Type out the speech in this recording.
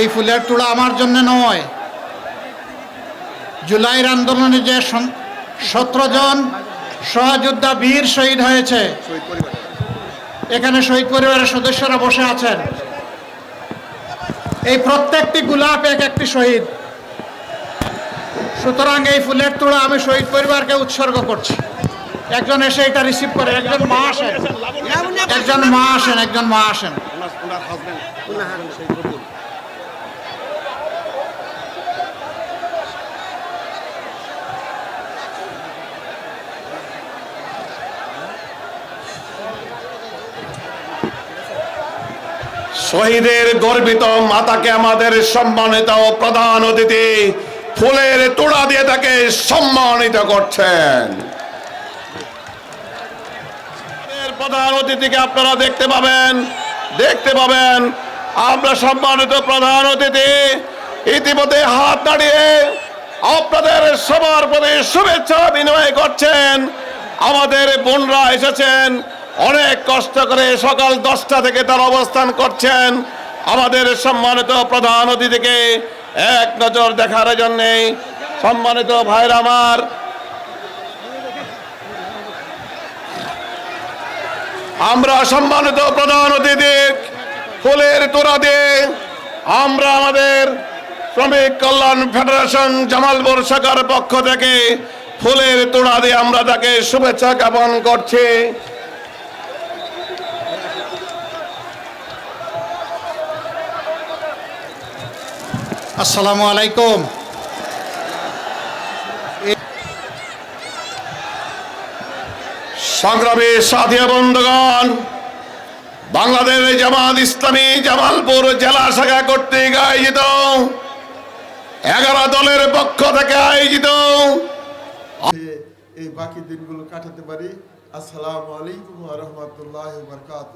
এই ফুলের তোড়া আমার জন্য নয়। জুলাইয়ের আন্দোলনে যে সতেরো জন সহযোদ্ধা বীর শহীদ হয়েছে, এখানে শহীদ পরিবারের সদস্যরা বসে আছেন। এই প্রত্যেকটি গোলাপ এক একটি শহীদ। সুতরাং এই ফুলের তোড়া আমি শহীদ পরিবারকে উৎসর্গ করছি। একজন এসে এটা রিসিভ করে, একজন মা আসেন। একজন মা আসেন, একজন মা আসেন। শহীদের গর্বিত মাতাকে আমাদের সম্মানিত প্রধান অতিথি ফুলের তোড়া দিয়ে তাকে সম্মানিত করছেন। প্রধান অতিথিকে আপনারা দেখতে পাবেন দেখতে পাবেন। আমরা সম্মানিত প্রধান অতিথি ইতিমধ্যে হাত দাঁড়িয়ে আপনাদের সবার প্রতি শুভেচ্ছা বিনিময় করছেন। আমাদের বোনরা এসেছেন অনেক কষ্ট করে সকাল দশটা থেকে তার অবস্থান করছেন। আমাদের সম্মানিত প্রধান অতিথিকে এক নজর দেখার জন্যে সম্মানিত ভাইরা আমার আমরা সম্মানিত প্রধান অতিথি ফুলের তোড়া দিয়ে আমরা আমাদের শ্রমিক কল্যাণ ফেডারেশন জামালপুর শাখার পক্ষ থেকে ফুলের তোড়া দিয়ে আমরা তাকে শুভেচ্ছা জ্ঞাপন করছি। আসসালামু আলাইকুম। সংগ্রামী সাথী বন্ধুগণ বাংলাদেশ জামাত ইসলামী জামালপুর জেলা শাখা কর্তৃক আয়োজিত এগারো দলের পক্ষ থেকে আয়োজিত এই বাকি দিনগুলো কাটাতে পারি। আসসালামু আলাইকুম রহমতুল্লাহ বরকাত